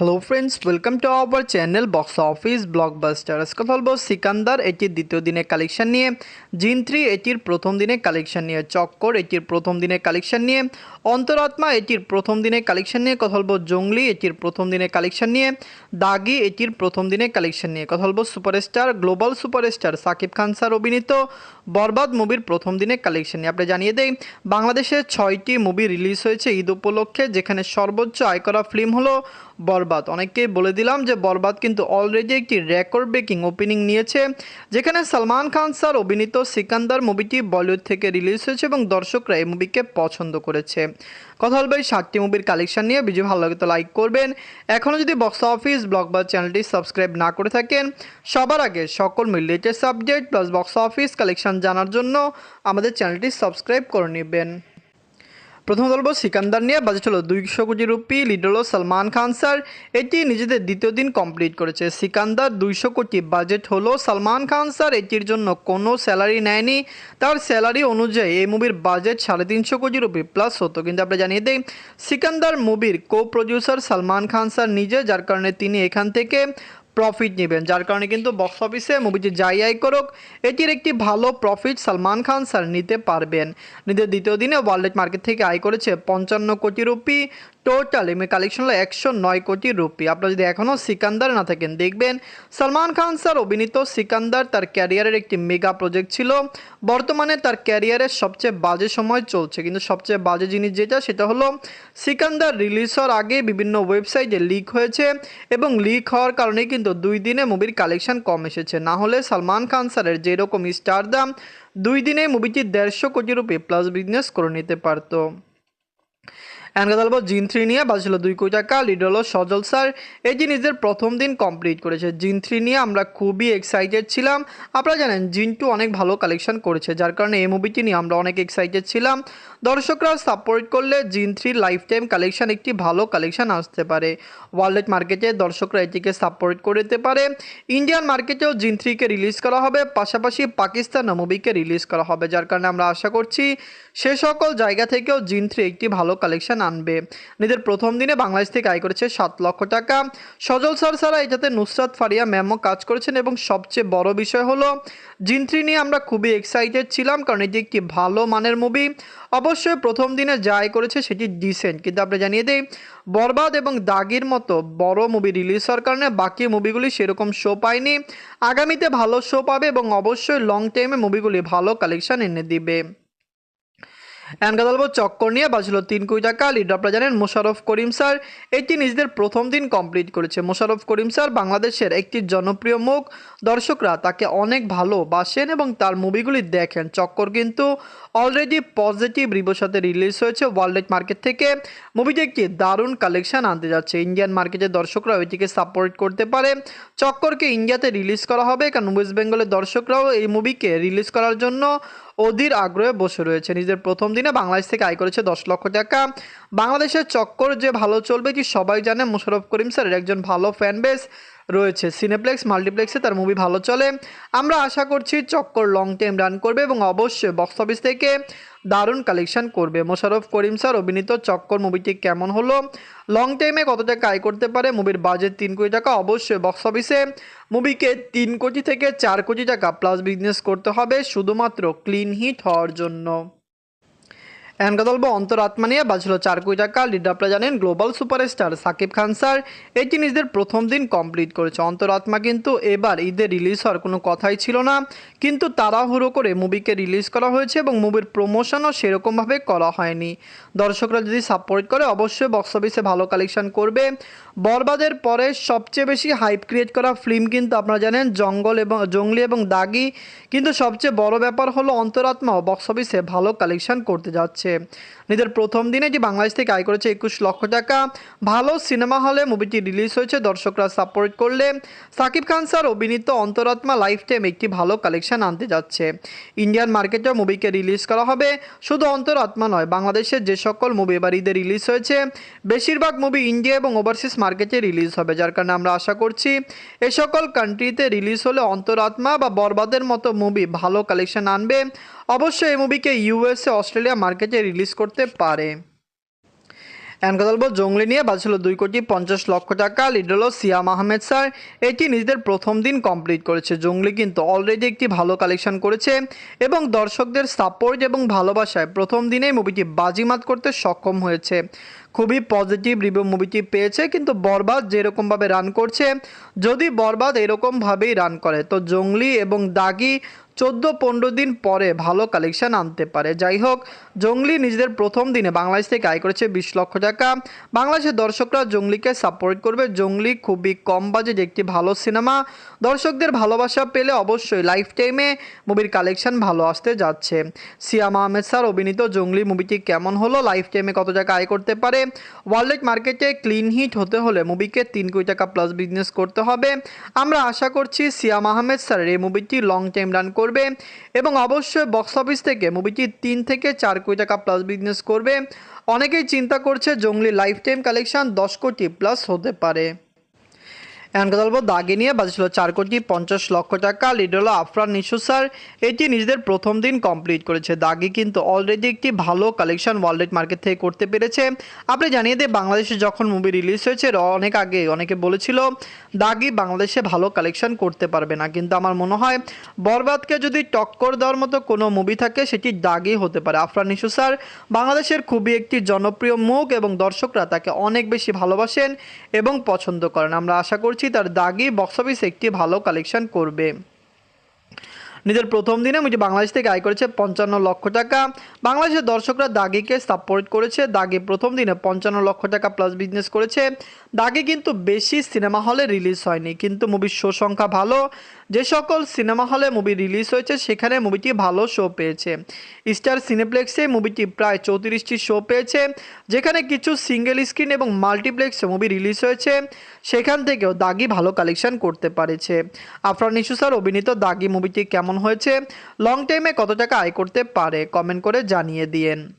Hello friends welcome to our channel box office blockbuster আজকে বলব সিকান্দার, এটির দ্বিতীয় দিনে কালেকশন নিয়ে। জিন থ্রি এটির প্রথম দিনে কালেকশন নিয়ে। চক্কর এটির প্রথম দিনে কালেকশন নিয়ে। অন্তরাত্মা এটির প্রথম দিনে কালেকশন নিয়ে। কথা বলব জঙ্গলি এটির প্রথম দিনে কালেকশন নিয়ে। দাগি এটির প্রথম দিনে কালেকশন নিয়ে। কথা বলব superstar global superstar Shakib Khan sir অভিনীত। বরবাদ মুভির প্রথম দিনে কালেকশন নিয়ে। আপনি জানিয়ে দেই, বাংলাদেশে ছয়টি মুভি রিলিজ হয়েছে ঈদ উপলক্ষে, যেখানে সর্বোচ্চ আয় করা ফিল্ম হলো বরবাদ। অনেককেই বলে দিলাম যে বরবাদ কিন্তু অলরেডি একটি রেকর্ড ব্রেকিং ওপেনিং নিয়েছে, যেখানে সালমান খান স্যার অভিনীত সিকান্দার মুভিটি বলিউড থেকে রিলিজ হয়েছে এবং দর্শকরা এই মুভিকে পছন্দ করেছে। কথা বলব এই সাতটি মুভির কালেকশন নিয়ে ভিডিও ভালো লাগে তো লাইক করবেন। এখনও যদি বক্স অফিস ব্লগবার চ্যানেলটি সাবস্ক্রাইব না করে থাকেন, সবার আগে সকল latest update plus box office collection জানার জন্য আমাদের চ্যানেলটি সাবস্ক্রাইব করে নেবেন। প্রথম বলব সিকান্দার নিয়ে বাজেট হলো দুইশো কোটি রুপি লিড হলো সালমান খান স্যার। এটি নিজেদের দ্বিতীয় দিন কমপ্লিট করেছে। সিকান্দার দুইশো কোটি বাজেট হলো সালমান খান স্যার। এটির জন্য কোনো স্যালারি নেয়নি। তার স্যালারি অনুযায়ী এই মুভির বাজেট সাড়ে তিনশো কোটি রুপি প্লাস হতো। কিন্তু আমরা জানিয়ে দিই, সিকান্দার মুভির co producer Salman Khan sir নিজে, যার কারণে তিনি এখান থেকে প্রফিট নেবেন, যার কারণে কিন্তু বক্স অফিসে মুভিটি যাই আই করুক, এটির একটি ভালো প্রফিট সালমান খান স্যার নিতে পারবেন। নিজের দ্বিতীয় দিনে ওয়ার্ল্ড মার্কেট থেকে আয় করেছে পঞ্চান্ন কোটি রুপি। টোটাল এমনি কালেকশন হলো একশো নয় কোটি রুপি আপনারা যদি এখনও সিকান্দার না থাকেন, দেখবেন সালমান খান স্যার, অভিনীত সিকান্দার তার ক্যারিয়ারের একটি মেগা প্রজেক্ট ছিল। বর্তমানে তার ক্যারিয়ারের সবচেয়ে বাজে সময় চলছে। কিন্তু সবচেয়ে বাজে জিনিস যেটা, সেটা হলো সিকান্দার রিলিজ হওয়ার আগে বিভিন্ন ওয়েবসাইটে লিক হয়েছে এবং লিক হওয়ার কারণে কিন্তু দুই দিনে মুভির কালেকশন কম এসেছে। না হলে সালমান খান স্যারের যেরকম স্টার দাম, দুই দিনে মুভিটি দেড়শো কোটি রুপি প্লাস বিজনেস করে নিতে পারতো। বলব জিন থ্রি নিয়ে বাজছিল দুই কোটি টাকা লিড হলো সজল স্যার। এটি নিজের প্রথম দিন কমপ্লিট করেছে জিন থ্রি নিয়ে আমরা খুবই এক্সাইটেড ছিলাম। আপনারা জানেন, জিন টু অনেক ভালো কালেকশন করেছে, যার কারণে এই মুভিটি নিয়ে আমরা অনেক এক্সাইটেড ছিলাম। দর্শকরা সাপোর্ট করলে জিন থ্রির লাইফ টাইম কালেকশন একটি ভালো কালেকশন আসতে পারে। ওয়ার্ল্ড মার্কেটে দর্শকরা এটিকে সাপোর্ট করে দিতে পারে। ইন্ডিয়ান মার্কেটেও জিন থ্রিকে রিলিজ করা হবে, পাশাপাশি পাকিস্তান মুভিকে রিলিজ করা হবে, যার কারণে আমরা আশা করছি সে সকল জায়গা থেকেও জিন থ্রি একটি ভালো কালেকশন আনবে নিজের প্রথম দিনে বাংলাদেশ থেকে আয় করেছে সাত লক্ষ টাকা। সজল স্যার ছাড়া এটাতে নুসরাত ফারিয়া ম্যামও কাজ করেছেন এবং সবচেয়ে বড় বিষয় হলো জিন থ্রি নিয়ে আমরা খুবই এক্সাইটেড ছিলাম কারণ এটি একটি ভালো মানের মুভি অবশ্যই প্রথম দিনে যা আয় করেছে সেটি ডিসেন্ট কিন্তু আমরা জানিয়ে দিই, বরবাদ এবং দাগির মতো বড় মুভি রিলিজ হওয়ার কারণে বাকি মুভিগুলি সেরকম শো পায়নি। আগামীতে ভালো শো পাবে এবং অবশ্যই লং টাইমে মুভিগুলি ভালো কালেকশন এনে দিবে। অ্যান্ড চক্কর নিয়ে বাঁচল তিন কুড়ি টাকা। লিড আপনারা জানেন মোশারফ করিম স্যার। এটি নিজেদের প্রথম দিন কমপ্লিট করেছে। মোশারফ করিম স্যার বাংলাদেশের একটি জনপ্রিয় মুখ। দর্শকরা তাকে অনেক ভালো বাসেন এবং তার মুভিগুলি দেখেন। চক্কর কিন্তু অলরেডি পজিটিভ রিভোর সাথে রিলিজ হয়েছে ওয়ার্ল্ড মার্কেট থেকে। মুভিটি একটি দারুণ কালেকশন আনতে যাচ্ছে। ইন্ডিয়ান মার্কেটের দর্শকরা এটিকে সাপোর্ট করতে পারে। চক্করকে ইন্ডিয়াতে রিলিজ করা হবে, কারণ ওয়েস্ট বেঙ্গলের দর্শকরাও এই মুভিকে রিলিজ করার জন্য অধীর আগ্রহে বসে রয়েছে। নিজের প্রথম দিনে বাংলাদেশ থেকে আয় করেছে দশ লক্ষ টাকা। বাংলাদেশের চক্কর যে ভালো চলবে কি সবাই জানে। মোশারফ করিম স্যারের একজন ভালো ফ্যান বেস রয়েছে। সিনেপ্লেক্স মাল্টিপ্লেক্সে তার মুভি ভালো চলে। আমরা আশা করছি চক্কর লং টাইম রান করবে এবং অবশ্যই বক্স অফিস থেকে দারুণ কালেকশন করবে। মোশারফ করিম স্যার অভিনীত চক্কর মুভিটি কেমন হলো? লং টাইমে কত টাকা আয় করতে পারে? মুভির বাজেট তিন কোটি টাকা। অবশ্যই বক্স অফিসে মুভিকে তিন কোটি থেকে চার কোটি টাকা প্লাস বিজনেস করতে হবে, শুধুমাত্র ক্লিন হিট হওয়ার জন্য। অ্যান্ড কথা বলব অন্তরাত্মা নিয়ে বাজলো চার কোটি টাকা। লিড আপনারা জানেন, global superstar Shakib Khan sir এটি নিজেদের প্রথম দিন কমপ্লিট করেছে। অন্তরাত্মা কিন্তু এবার ঈদে রিলিজ হওয়ার কোনো কথাই ছিল না। কিন্তু তাড়াহুড়ো করে মুভিকে রিলিজ করা হয়েছে এবং মুভির প্রমোশনও সেরকমভাবে করা হয়নি। দর্শকরা যদি সাপোর্ট করে, অবশ্যই বক্স অফিসে ভালো কালেকশন করবে। বরবাদের পরে সবচেয়ে বেশি হাইপ ক্রিয়েট করা ফিল্ম কিন্তু আপনারা জানেন, জঙ্গল এবং, জঙ্গলি এবং দাগি। কিন্তু সবচেয়ে বড় ব্যাপার হলো অন্তরাত্মাও বক্স অফিসে ভালো কালেকশন করতে যাচ্ছে। নিজের প্রথম দিনে যে বাংলাদেশ থেকে আয় করেছে একুশ লক্ষ টাকা, ভালো সিনেমা হলে মুভিটি রিলিজ হয়েছে। দর্শকরা সাপোর্ট করলে সাকিব খান স্যার অভিনীত অন্তরাত্মা লাইফ টাইম একটি ভালো কালেকশন আনতে যাচ্ছে। ইন্ডিয়ান মার্কেটেও মুভিকে রিলিজ করা হবে শুধু অন্তরাত্মা নয়, বাংলাদেশের যে সকল মুভি এবার ঈদে রিলিজ হয়েছে, বেশিরভাগ মুভি ইন্ডিয়া এবং ওভারসিজ মার্কেটে রিলিজ হবে, যার কারণে আমরা আশা করছি এ সকল কান্ট্রিতে রিলিজ হলে অন্তরাত্মা বা বরবাদের মতো মুভি ভালো কালেকশন আনবে। অবশ্যই এই মুভিকে ইউএসএ অস্ট্রেলিয়া মার্কেটে রিলিজ করতে পারে। এখন কথা বলব, জঙ্গলি নিয়ে বাজছিল দুই কোটি পঞ্চাশ লক্ষ টাকা। লিড হলো সিয়াম আহমেদ স্যার। এটি নিজেদের প্রথম দিন কমপ্লিট করেছে। জঙ্গলি কিন্তু অলরেডি একটি ভালো কালেকশন করেছে এবং দর্শকদের সাপোর্ট এবং ভালোবাসায় প্রথম দিনেই মুভিটি বাজিমাত করতে সক্ষম হয়েছে। খুবই পজিটিভ রিভিউ মুভিটি পেয়েছে, কিন্তু বরবাদ যেরকমভাবে রান করছে, যদি বরবাদ এরকমভাবেই রান করে, তো জঙ্গলি এবং দাগি চোদ্দ পনেরো দিন পরে ভালো কালেকশন আনতে পারে। যাই হোক জঙ্গলি নিজেদের প্রথম দিনে বাংলাদেশ থেকে আয় করেছে বিশ লক্ষ টাকা। বাংলাদেশের দর্শকরা জঙ্গলিকে সাপোর্ট করবে। জঙ্গলি খুবই কম বাজেট একটি ভালো সিনেমা দর্শকদের ভালোবাসা পেলে অবশ্যই লাইফ টাইমে মুভির কালেকশন ভালো আসতে যাচ্ছে। সিয়াম আহমেদ স্যার অভিনীত জঙ্গলি মুভিটি কেমন হলো? লাইফ টাইমে কত টাকা আয় করতে পারে? ওয়ার্ল্ড মার্কেটে ক্লিন হিট হতে হলে মুভিকে তিন কোটি টাকা প্লাস বিজনেস করতে হবে। আমরা আশা করছি সিয়াম আহমেদ স্যারের এই মুভিটি লং টাইম রান করবে। এবং অবশ্যই বক্স অফিস থেকে মুভিটি তিন থেকে চার কোটি টাকা প্লাস বিজনেস করবে। অনেকেই চিন্তা করছে জঙ্গলি লাইফ টাইম কালেকশান দশ কোটি প্লাস হতে পারে। এখন কথা বলব দাগে নিয়ে বাজছিল চার কোটি পঞ্চাশ লক্ষ টাকা। লিড হলো আফরান নিশু স্যার, এটি নিজেদের প্রথম দিন কমপ্লিট করেছে। দাগি কিন্তু অলরেডি একটি ভালো কালেকশন ওয়ার্ল্ড মার্কেট থেকে করতে পেরেছে। আপনি জানিয়ে দিয়ে বাংলাদেশে যখন মুভি রিলিজ হয়েছে অনেক আগে অনেকে বলেছিল, দাগি বাংলাদেশে ভালো কালেকশন করতে পারবে না। কিন্তু আমার মনে হয়, বরবাদকে যদি টক্কর দেওয়ার মতো কোনো মুভি থাকে, সেটি দাগি হতে পারে। আফরান নিশু স্যার, বাংলাদেশের খুবই একটি জনপ্রিয় মুখ এবং দর্শকরা তাকে অনেক বেশি ভালোবাসেন এবং পছন্দ করেন। আমরা আশা করছি তার দাগি বক্স অফিস একটি ভালো কালেকশন করবে। নিজের প্রথম দিনে মুভি বাংলাদেশ থেকে আয় করেছে পঞ্চান্ন লক্ষ টাকা। বাংলাদেশের দর্শকরা দাগিকে সাপোর্ট করেছে। দাগি প্রথম দিনে পঞ্চান্ন লক্ষ টাকা প্লাস বিজনেস করেছে। দাগি কিন্তু বেশি সিনেমা হলে রিলিজ হয়নি। কিন্তু মুভির শো সংখ্যা ভালো। যে সকল সিনেমা হলে মুভি রিলিজ হয়েছে, সেখানে মুভিটি ভালো শো পেয়েছে। স্টার সিনেপ্লেক্সে মুভিটি প্রায় চৌত্রিশটি শো পেয়েছে, যেখানে কিছু সিঙ্গেল স্ক্রিন এবং মাল্টিপ্লেক্সে মুভি রিলিজ হয়েছে। সেখান থেকেও দাগি ভালো কালেকশন করতে পারেছে। আফরান ইস্যু স্যার অভিনীত দাগি মুভিটি কেমন হয়েছে? লং টাইমে কত টাকা আয় করতে পারে? কমেন্ট করে জানিয়ে দিয়েন।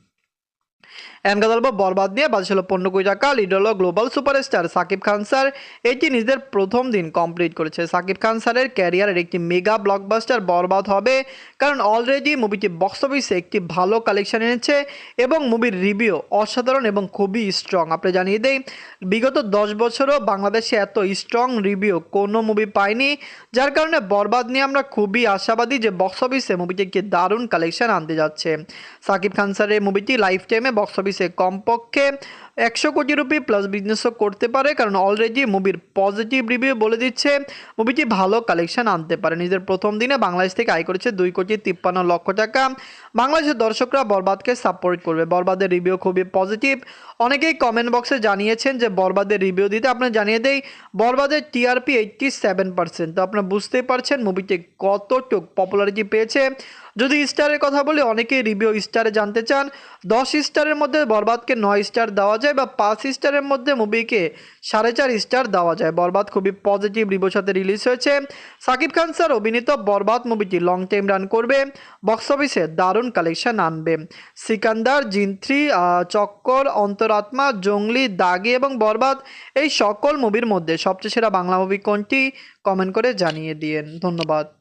এনকা দলব বরবাদ নিয়ে বাজছিল পনেরো কোটি টাকা লিড হলো global superstar Shakib Khan sir. এটি নিজেদের প্রথম দিন কমপ্লিট করেছে। সাকিব খান স্যারের ক্যারিয়ারের একটি মেগা ব্লকবাস্টার বরবাদ হবে। কারণ অলরেডি মুভিটি বক্স অফিসে একটি ভালো কালেকশন এনেছে এবং মুভির রিভিউ অসাধারণ এবং খুবই স্ট্রং আপনি জানিয়ে দেই, বিগত দশ বছরও বাংলাদেশে এত স্ট্রং রিভিউ কোনো মুভি পায়নি। যার কারণে বরবাদ নিয়ে আমরা খুবই আশাবাদী যে বক্স অফিসে মুভিটি একটি দারুণ কালেকশন আনতে যাচ্ছে। সাকিব খান স্যারের মুভিটি লাইফ টাইমে বক্স অফিসে কমপক্ষে একশো কোটি রুপি প্লাস বিজনেসও করতে পারে, কারণ অলরেডি মুভির পজিটিভ রিভিউ বলে দিচ্ছে। মুভিটি ভালো কালেকশন আনতে পারে। নিজের প্রথম দিনে বাংলাদেশ থেকে আয় করেছে দুই কোটি তিপ্পান্ন লক্ষ টাকা। বাংলাদেশের দর্শকরা বরবাদকে সাপোর্ট করবে। বরবাদের রিভিউ খুবই পজিটিভ অনেকেই কমেন্ট বক্সে জানিয়েছেন যে, বরবাদের রিভিউ দিতে আপনার জানিয়ে দেই, বরবাদের টিআরপি এইট্টি সেভেন পার্সেন্ট তো আপনারা বুঝতেই পারছেন মুভিটি কতটুক পপুলারিটি পেয়েছে। যদি স্টারের কথা বলি, অনেকেই রিভিউ স্টারে জানতে চান। দশ স্টারের মধ্যে বরবাদকে নয় স্টার দেওয়া যায়। বা পাঁচ স্টারের মধ্যে মুভিকে সাড়ে চার স্টার দেওয়া যায়। বরবাদ খুবই পজিটিভ রিভিউর সাথে রিলিজ হয়েছে। সাকিব খান স্যার অভিনীত বরবাদ মুভিটি লং টাইম রান করবে। বক্স অফিসে দারুণ কালেকশন আনবে। সিকান্দার, জিন্ত্রি চক্কর, অন্তরাত্মা, জঙ্গলি, দাগি এবং বরবাদ এই সকল মুভির মধ্যে সবচেয়ে সেরা বাংলা মুভি কোনটি? কমেন্ট করে জানিয়ে দিয়েন। ধন্যবাদ।